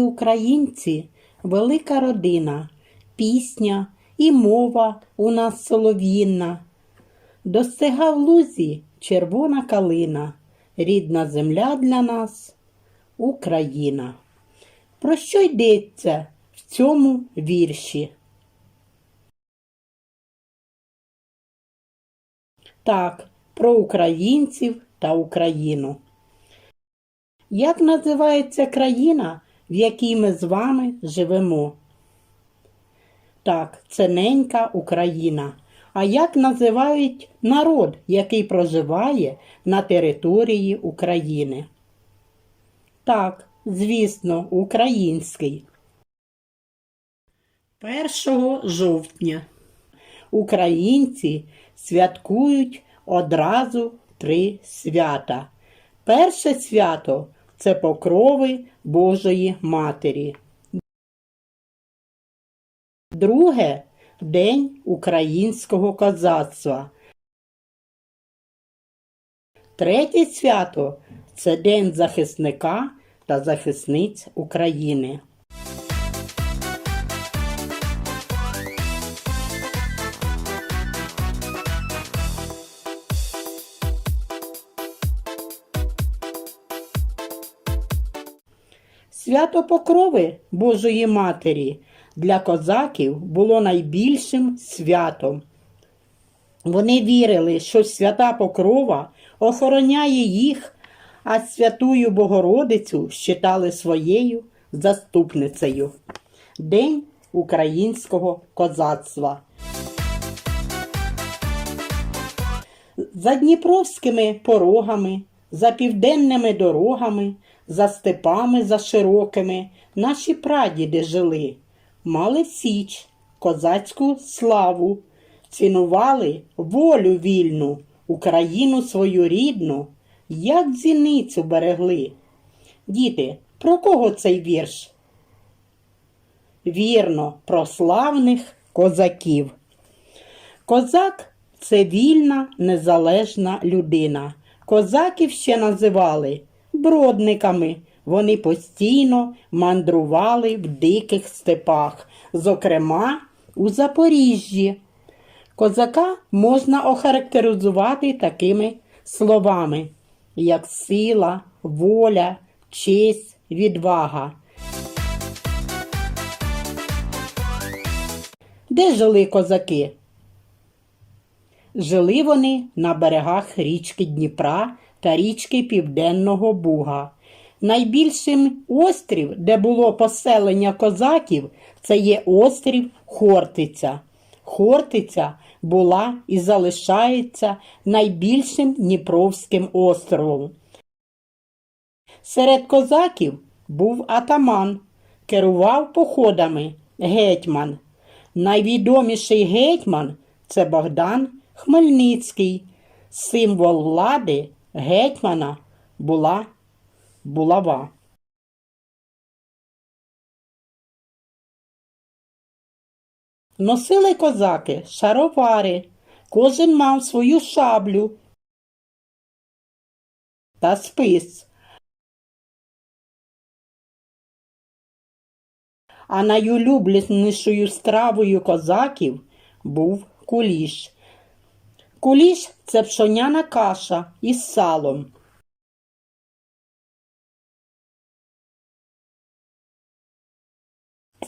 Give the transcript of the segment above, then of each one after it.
українці велика родина, пісня і мова у нас солов'їнна. В лузі червона калина, рідна земля для нас Україна. Про що йдеться в цьому вірші? Так, про українців та Україну. Як називається країна, в якій ми з вами живемо? Так, це ненька Україна. А як називають народ, який проживає на території України? Так, звісно, український. 1 жовтня українці святкують одразу три свята. Перше свято це покрови Божої Матері. Друге День українського козацтва. Третє свято це День захисника та захисниць України. Свято Покрови Божої Матері для козаків було найбільшим святом. Вони вірили, що свята Покрова охороняє їх, а святую Богородицю считали своєю заступницею. День українського козацтва. За дніпровськими порогами, за південними дорогами, за степами за широкими наші прадіди жили, мали січ, козацьку славу, цінували волю вільну, Україну свою рідну, як зіницю берегли. Діти, про кого цей вірш? Вірно, про славних козаків. Козак це вільна, незалежна людина. Козаків ще називали бродниками. Вони постійно мандрували в диких степах, зокрема у Запоріжжі. Козака можна охарактеризувати такими словами, як сила, воля, честь, відвага. Де жили козаки? Жили вони на берегах річки Дніпра та річки Південного Буга. Найбільшим острів, де було поселення козаків, це є острів Хортиця. Хортиця була і залишається найбільшим Дніпровським островом. Серед козаків був атаман, керував походами гетьман. Найвідоміший гетьман це Богдан Хмельницький. Символ влади гетьмана була булава. Носили козаки шаровари, кожен мав свою шаблю та спис. А найулюбленішою стравою козаків був куліш. Куліш це пшоняна каша із салом.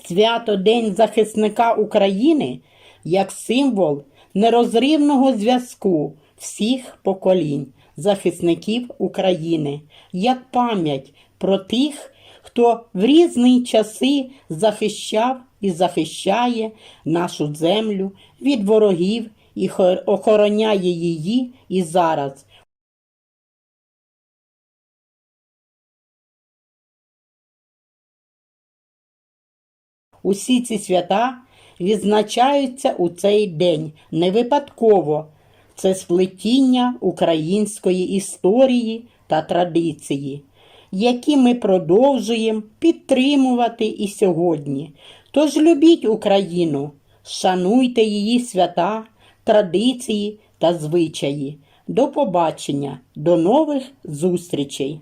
Свято День захисника України як символ нерозривного зв'язку всіх поколінь захисників України, як пам'ять про тих, хто в різні часи захищав і захищає нашу землю від ворогів і хо- охороняє її і зараз. Усі ці свята відзначаються у цей день не випадково. Це сплетіння української історії та традиції, які ми продовжуємо підтримувати і сьогодні. Тож любіть Україну, шануйте її свята, традиції та звичаї. До побачення, до нових зустрічей!